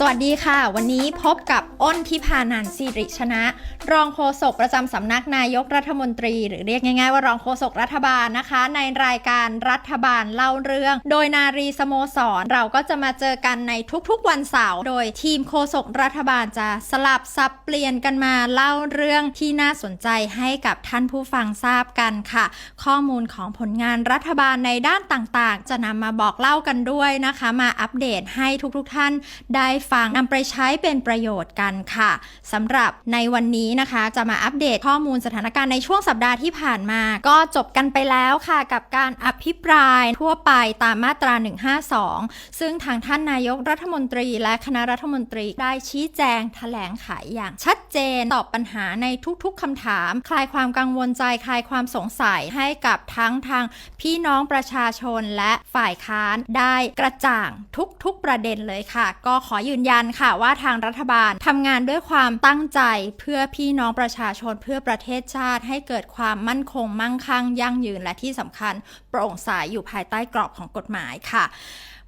สวัสดีค่ะ วันนี้พบกับอ้นทิพานันท์สิริชนะ รองโฆษกประจำสำนักนายกรัฐมนตรี หรือเรียกง่ายๆว่ารองโฆษกรัฐบาลนะคะ ในรายการรัฐบาลเล่าเรื่อง โดยนารีสโมสรเราก็จะมาเจอกันในทุกๆวันเสาร์โดยทีมโฆษกรัฐบาลจะสลับสับเปลี่ยนกันมาเล่าเรื่องที่น่าสนใจให้กับท่านผู้ฟังทราบกันค่ะ ข้อมูลของผลงานรัฐบาลในด้านต่างๆ จะนำมาบอกเล่ากันด้วยนะคะ มาอัปเดตให้ทุกๆท่านได้ฟังนำไปใช้เป็นประโยชน์กันค่ะสำหรับในวันนี้นะคะ จะมาอัปเดตข้อมูลสถานการณ์ในช่วงสัปดาห์ที่ผ่านมา ก็จบกันไปแล้วค่ะ กับการอภิปรายทั่วไปตามมาตรา 152 ซึ่งทางท่านนายกรัฐมนตรีและคณะรัฐมนตรีได้ชี้แจงแถลงไขอย่างชัดเจนตอบปัญหาในทุกๆคำถาม คลายความกังวลใจคลายความสงสัยให้กับทั้งทางพี่น้องประชาชนและฝ่ายค้านได้กระจ่างทุกๆประเด็นเลยค่ะ ก็ขอยืนยันค่ะว่าทางรัฐบาลทำงานด้วยความตั้งใจเพื่อพี่น้องประชาชนเพื่อประเทศชาติ ให้เกิดความมั่นคงมั่งคั่งยั่งยืนและที่สำคัญโปร่งใสยอยู่ภายใต้กรอบของกฎหมายค่ะ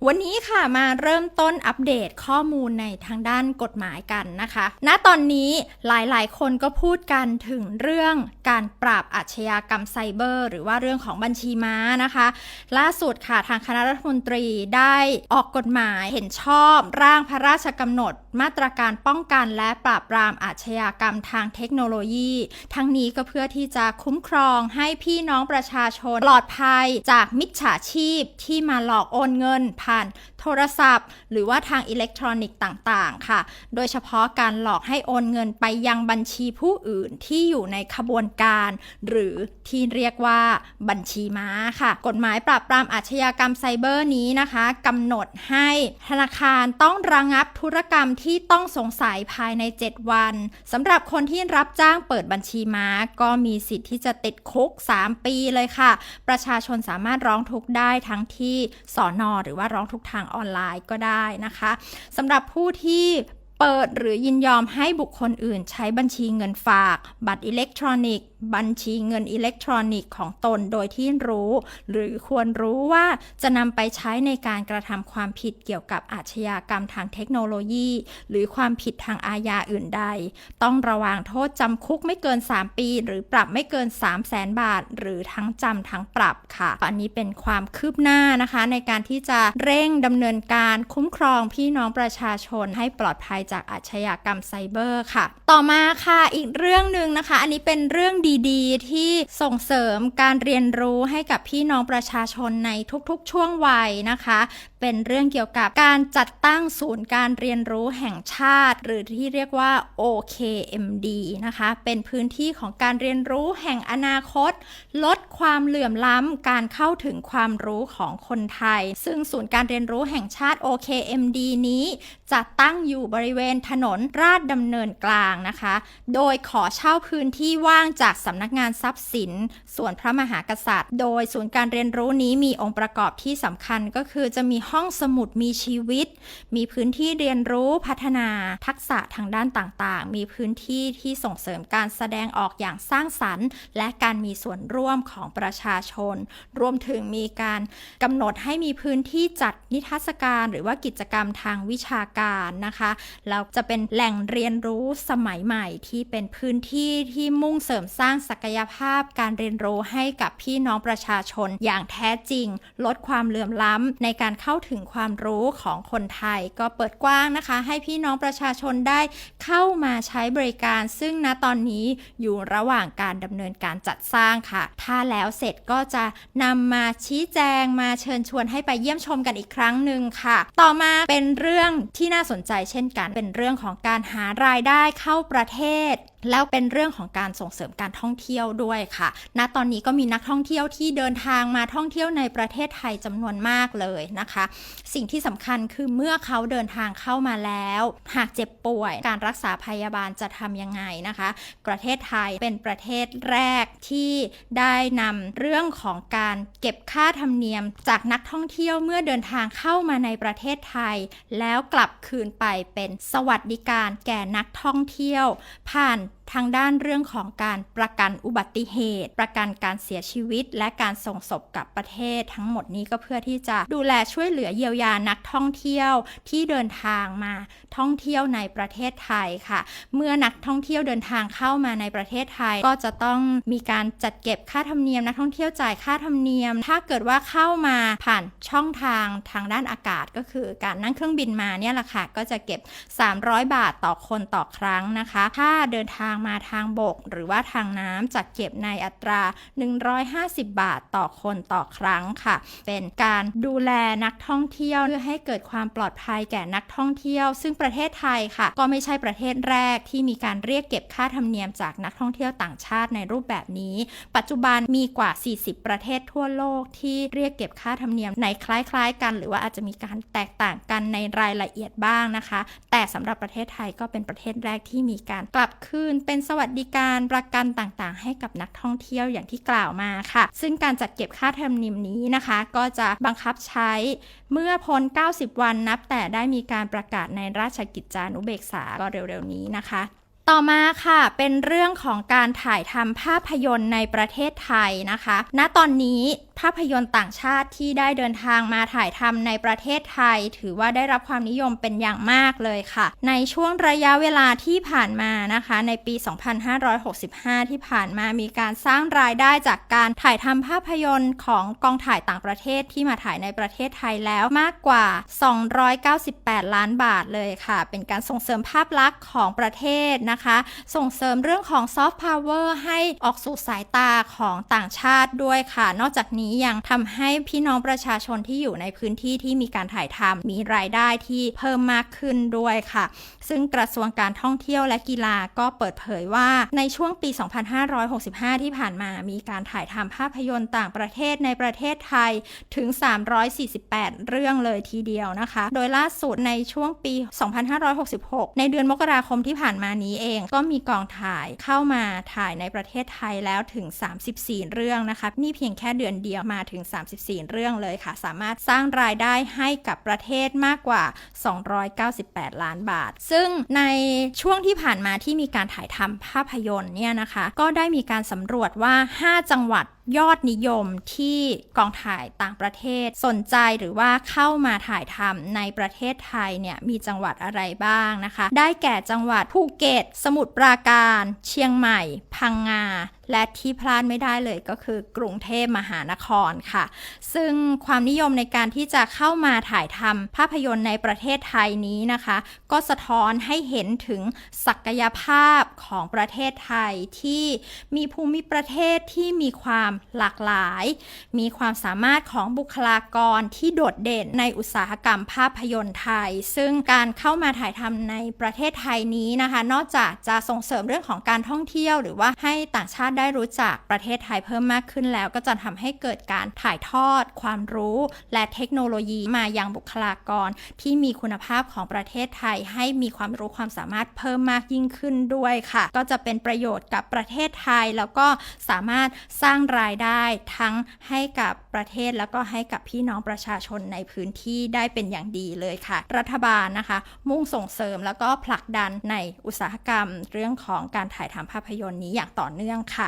วันนี้ค่ะมาเริ่มต้นอัปเดตข้อมูลในทางด้านกฎหมายกันนะคะ ณ ตอนนี้หลายๆ คนก็พูดกันถึงเรื่องการปราบอาชญากรรมไซเบอร์ หรือว่าเรื่องของบัญชีม้านะคะ ล่าสุดค่ะทางคณะรัฐมนตรีได้ออกกฎหมายเห็นชอบร่างพระราชกำหนดมาตรการป้องกันและปราบปรามอาชญากรรมทางเทคโนโลยี ทั้งนี้ก็เพื่อที่จะคุ้มครองให้พี่น้องประชาชนปลอดภัยจากมิจฉาชีพที่มาหลอกโอนเงินผ่านโทรศัพท์ หรือว่าทางอิเล็กทรอนิกส์ต่างๆ ค่ะ โดยเฉพาะการหลอกให้โอนเงินไปยังบัญชีผู้อื่นที่อยู่ในขบวนการ หรือที่เรียกว่าบัญชีม้าค่ะ กฎหมายปราบปรามอาชญากรรมไซเบอร์นี้นะคะกำหนดให้ธนาคารต้องระงับธุรกรรมที่ต้องสงสัยภายใน 7 วันสำหรับคนที่รับจ้างเปิดบัญชีม้า ก็มีสิทธิ์ที่จะติดคุก 3 ปีเลยค่ะ ประชาชนสามารถร้องทุกข์ได้ทั้งที่สอนอหรือว่าร้องทุกทางออนไลน์ก็ได้นะคะสำหรับผู้ที่เปิดหรือยินยอมให้บุคคลอื่นใช้บัญชีเงินฝาก บัตรอิเล็กทรอนิกส์บัญชีเงินอิเล็กทรอนิกส์ของตนโดยที่รู้ หรือควรรู้ว่าจะนำไปใช้ในการกระทำความผิดเกี่ยวกับอาชญากรรมทางเทคโนโลยี หรือความผิดทางอาญาอื่นใด ต้องระวังโทษจำคุกไม่เกิน 3 ปี หรือปรับไม่เกิน 3 0 0แสนบาท หรือทั้งจำทั้งปรับค่ะ อันนี้เป็นความคืบหน้านะคะ ในการที่จะเร่งดำเนินการคุ้มครองพี่น้องประชาชนให้ปลอดภัยจากอาชญากรรมไซเบอร์ค่ะ ต่อมาค่ะอีกเรื่องหนึ่งนะคะ อันนี้เป็นเรื่องดีๆ ที่ส่งเสริมการเรียนรู้ให้กับพี่น้องประชาชนในทุกๆ ช่วงวัยนะคะ เป็นเรื่องเกี่ยวกับการจัดตั้งศูนย์การเรียนรู้แห่งชาติ หรือที่เรียกว่า OKMD นะคะ เป็นพื้นที่ของการเรียนรู้แห่งอนาคต ลดความเหลื่อมล้ำการเข้าถึงความรู้ของคนไทย ซึ่งศูนย์การเรียนรู้แห่งชาติ OKMD นี้จะตั้งอยู่บริเวณถนนราชดำเนินกลางนะคะ โดยขอเช่าพื้นที่ว่างจากสำนักงานทรัพย์สิน ส่วนพระมหากษัตริย์ โดยศูนย์การเรียนรู้นี้มีองค์ประกอบที่สำคัญก็คือจะมีห้องสมุดมีชีวิต มีพื้นที่เรียนรู้พัฒนาทักษะทางด้านต่างๆ มีพื้นที่ที่ส่งเสริมการแสดงออกอย่างสร้างสรรค์ และการมีส่วนร่วมของประชาชน รวมถึงมีการกำหนดให้มีพื้นที่จัดนิทรรศการ หรือว่ากิจกรรมทางวิชาการนะคะแล้วจะเป็นแหล่งเรียนรู้สมัยใหม่ที่เป็นพื้นที่ที่มุ่งเสริมสร้างางศักยภาพการเรียนรู้ให้กับพี่น้องประชาชนอย่างแท้จริง ลดความเหลื่อมล้ำในการเข้าถึงความรู้ของคนไทย ก็เปิดกว้างนะคะ ให้พี่น้องประชาชนได้เข้ามาใช้บริการ ซึ่งณตอนนี้อยู่ระหว่างการดำเนินการจัดสร้างค่ะ ถ้าแล้วเสร็จก็จะนำมาชี้แจงมาเชิญชวนให้ไปเยี่ยมชมกันอีกครั้งหนึ่งค่ะ ต่อมาเป็นเรื่องที่น่าสนใจเช่นกัน เป็นเรื่องของการหารายได้เข้าประเทศแล้วเป็นเรื่องของการส่งเสริมการท่องเที่ยวด้วยค่ะ ณ ตอนนี้ก็มีนักท่องเที่ยวที่เดินทางมาท่องเที่ยวในประเทศไทยจำนวนมากเลยนะคะ สิ่งที่สำคัญคือเมื่อเขาเดินทางเข้ามาแล้ว หากเจ็บป่วย การรักษาพยาบาลจะทำยังไงนะคะ ประเทศไทยเป็นประเทศแรกที่ได้นำเรื่องของการเก็บค่าธรรมเนียม จากนักท่องเที่ยวเมื่อเดินทางเข้ามาในประเทศไทย แล้วกลับคืนไปเป็นสวัสดิการแก่นักท่องเที่ยว ผ่าน ทางด้านเรื่องของการประกันอุบัติเหตุ ประกันการเสียชีวิต และการส่งศพกลับประเทศ ทั้งหมดนี้ก็เพื่อที่จะดูแลช่วยเหลือเยียวยานักท่องเที่ยวที่เดินทางมาท่องเที่ยวในประเทศไทยค่ะ เมื่อนักท่องเที่ยวเดินทางเข้ามาในประเทศไทย ก็จะต้องมีการจัดเก็บค่าธรรมเนียมนักท่องเที่ยวจ่ายค่าธรรมเนียม ถ้าเกิดว่าเข้ามาผ่านช่องทางทางด้านอากาศก็คือการนั่งเครื่องบินมาเนี่ยแหละค่ะก็จะเก็บ 300 บาทต่อคนต่อครั้งนะคะ ถ้าเดินทางมาทางบก หรือว่าทางน้ำจะเก็บในอัตรา 150 บาทต่อคนต่อครั้งค่ะ เป็นการดูแลนักท่องเที่ยวเพื่อให้เกิดความปลอดภัยแก่นักท่องเที่ยว ซึ่งประเทศไทยค่ะ ก็ไม่ใช่ประเทศแรกที่มีการเรียกเก็บค่าธรรมเนียมจากนักท่องเที่ยวต่างชาติในรูปแบบนี้ ปัจจุบันมีกว่า 40 ประเทศทั่วโลกที่เรียกเก็บค่าธรรมเนียมในคล้ายๆ กัน หรือว่าอาจจะมีการแตกต่างกันในรายละเอียดบ้างนะคะ แต่สำหรับประเทศไทยก็เป็นประเทศแรกที่มีการกลับคืนเป็นสวัสดิการประกันต่างๆ ให้กับนักท่องเที่ยวอย่างที่กล่าวมาค่ะ ซึ่งการจัดเก็บค่าธรรมเนียมนี้นะคะ ก็จะบังคับใช้เมื่อพ้น 90 วันนับ แต่ได้มีการประกาศในราชกิจจานุเบกษาก็เร็วๆนี้นะคะ ต่อมาค่ะเป็นเรื่องของการถ่ายทำภาพยนตร์ในประเทศไทยนะคะ ณตอนนี้ภาพยนตร์ต่างชาติที่ได้เดินทางมาถ่ายทำในประเทศไทย ถือว่าได้รับความนิยมเป็นอย่างมากเลยค่ะ ในช่วงระยะเวลาที่ผ่านมานะคะ ในปี 2565 ที่ผ่านมามีการสร้างรายได้จากการถ่ายทำภาพยนตร์ของกองถ่ายต่างประเทศที่มาถ่ายในประเทศไทยแล้วมากกว่า 298 ล้านบาทเลยค่ะ เป็นการส่งเสริมภาพลักษณ์ของประเทศนะคะส่งเสริมเรื่องของซอฟต์พาวเวอร์ให้ออกสู่สายตาของต่างชาติด้วยค่ะ นอกจากนี้ยังทำให้พี่น้องประชาชนที่อยู่ในพื้นที่ที่มีการถ่ายทำมีรายได้ที่เพิ่มมากขึ้นด้วยค่ะ ซึ่งกระทรวงการท่องเที่ยวและกีฬาก็เปิดเผยว่าในช่วงปี 2565 ที่ผ่านมามีการถ่ายทำภาพยนตร์ต่างประเทศในประเทศไทยถึง 348 เรื่องเลยทีเดียวนะคะ โดยล่าสุดในช่วงปี 2566 ในเดือนมกราคมที่ผ่านมานี้เองก็มีกองถ่ายเข้ามาถ่ายในประเทศไทยแล้วถึง 34 เรื่องนะคะ นี่เพียงแค่เดือนเดียวมาถึง 34 เรื่องเลยค่ะ สามารถสร้างรายได้ให้กับประเทศมากกว่า 298 ล้านบาท ซึ่งในช่วงที่ผ่านมาที่มีการถ่ายทำภาพยนตร์เนี่ยนะคะ ก็ได้มีการสำรวจว่า 5 จังหวัด ยอดนิยมที่กองถ่ายต่างประเทศสนใจหรือว่าเข้ามาถ่ายทำในประเทศไทยเนี่ยมีจังหวัดอะไรบ้างนะคะ ได้แก่จังหวัดภูเก็ต สมุทรปราการ เชียงใหม่ พังงา และที่พลาดไม่ได้เลยก็คือกรุงเทพมหานครค่ะ ซึ่งความนิยมในการที่จะเข้ามาถ่ายทำภาพยนตร์ในประเทศไทยนี้นะคะ ก็สะท้อนให้เห็นถึงศักยภาพของประเทศไทยที่มีภูมิประเทศที่มีความหลากหลาย มีความสามารถของบุคลากรที่โดดเด่นในอุตสาหกรรมภาพยนตร์ไทย ซึ่งการเข้ามาถ่ายทำในประเทศไทยนี้นะคะ นอกจากจะส่งเสริมเรื่องของการท่องเที่ยว หรือว่าให้ต่างชาติได้รู้จักประเทศไทยเพิ่มมากขึ้นแล้ว ก็จะทำให้เกิดการถ่ายทอด ความรู้ และเทคโนโลยีมายังบุคลากร ที่มีคุณภาพของประเทศไทย ให้มีความรู้ความสามารถเพิ่มมากยิ่งขึ้นด้วยค่ะ ก็จะเป็นประโยชน์กับประเทศไทยแล้วก็สามารถสร้างรายได้ทั้งให้กับประเทศแล้วก็ให้กับพี่น้องประชาชนในพื้นที่ได้เป็นอย่างดีเลยค่ะ รัฐบาลนะคะ มุ่งส่งเสริมแล้วก็ผลักดันในอุตสาหกรรม เรื่องของการถ่ายทำภาพยนตร์นี้อย่างต่อเนื่องค่ะ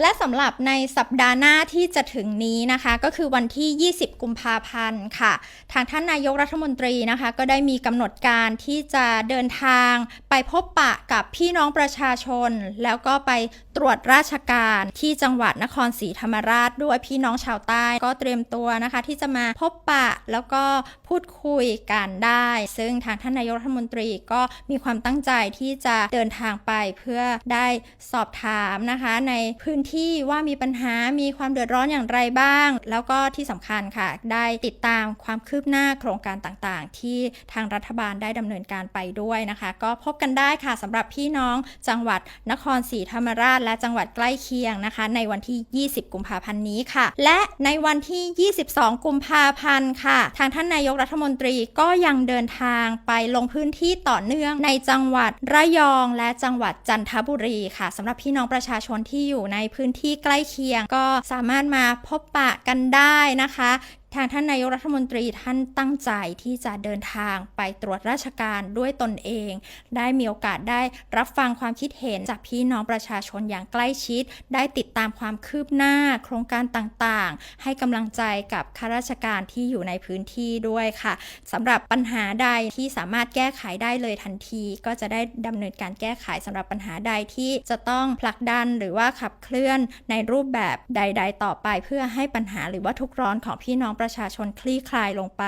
และสำหรับในสัปดาห์หน้าที่จะถึงนี้นะคะ ก็คือวันที่ 20 กุมภาพันธ์ค่ะ ทางท่านนายกรัฐมนตรีนะคะ ก็ได้มีกำหนดการที่จะเดินทางไปพบปะกับพี่น้องประชาชน แล้วก็ไปตรวจราชการที่จังหวัดนครศรีธรรมราชด้วยพี่น้องชาวใต้ ก็เตรียมตัวนะคะ ที่จะมาพบปะแล้วก็พูดคุยกันได้ ซึ่งทางท่านนายกรัฐมนตรีก็มีความตั้งใจที่จะเดินทางไปเพื่อได้สอบถามนะคะในพื้นที่ว่ามีปัญหามีความเดือดร้อนอย่างไรบ้าง แล้วก็ที่สำคัญค่ะ ได้ติดตามความคืบหน้าโครงการต่างๆ ที่ทางรัฐบาลได้ดำเนินการไปด้วยนะคะ ก็พบกันได้ค่ะสำหรับพี่น้องจังหวัดนครศรีธรรมราช และจังหวัดใกล้เคียงนะคะ ในวันที่ 20 กุมภาพันธ์นี้ค่ะ และในวันที่ 22 กุมภาพันธ์ค่ะ ทางท่านนายกรัฐมนตรีก็ยังเดินทางไปลงพื้นที่ต่อเนื่องในจังหวัดระยองและจังหวัดจันทบุรีค่ะสำหรับพี่น้องประชาชนที่อยู่ในพื้นที่ใกล้เคียง ก็สามารถมาพบปะกันได้นะคะ ทางท่านนายกรัฐมนตรีท่านตั้งใจที่จะเดินทางไปตรวจราชการด้วยตนเอง ได้มีโอกาสได้รับฟังความคิดเห็นจากพี่น้องประชาชนอย่างใกล้ชิด ได้ติดตามความคืบหน้าโครงการต่างๆ ให้กำลังใจกับข้าราชการที่อยู่ในพื้นที่ด้วยค่ะสำหรับปัญหาใดที่สามารถแก้ไขได้เลยทันที ก็จะได้ดำเนินการแก้ไขสำหรับปัญหาใดที่จะต้องผลักดันหรือว่าขับเคลื่อนในรูปแบบใด ๆ ต่อไป เพื่อให้ปัญหาหรือว่าทุกร้อนของพี่น้องประชาชนคลี่คลายลงไป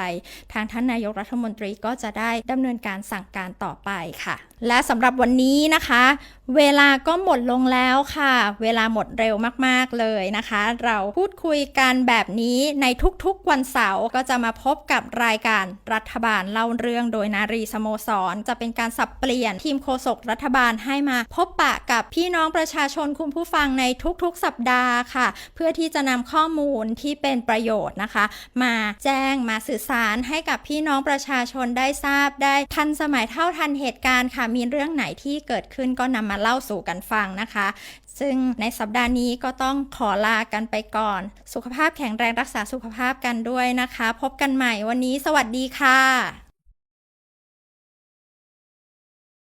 ทางท่านนายกรัฐมนตรีก็จะได้ดำเนินการสั่งการต่อไปค่ะและสำหรับวันนี้นะคะ เวลาก็หมดลงแล้วค่ะ เวลาหมดเร็วมากๆเลยนะคะ เราพูดคุยกันแบบนี้ในทุกๆวันเสาร์ก็จะมาพบกับรายการรัฐบาลเล่าเรื่องโดยนารีสโมสร จะเป็นการสับเปลี่ยนทีมโฆษกรัฐบาลให้มาพบปะกับพี่น้องประชาชนคุณผู้ฟังในทุกๆสัปดาห์ค่ะ เพื่อที่จะนำข้อมูลที่เป็นประโยชน์นะคะ มาแจ้งมาสื่อสารให้กับพี่น้องประชาชนได้ทราบได้ทันสมัยเท่าทันเหตุการณ์ค่ะมีเรื่องไหนที่เกิดขึ้นก็นำมาเล่าสู่กันฟังนะคะ ซึ่งในสัปดาห์นี้ก็ต้องขอลากันไปก่อน สุขภาพแข็งแรงรักษาสุขภาพกันด้วยนะคะ พบกันใหม่วันนี้ สวัสดีค่ะ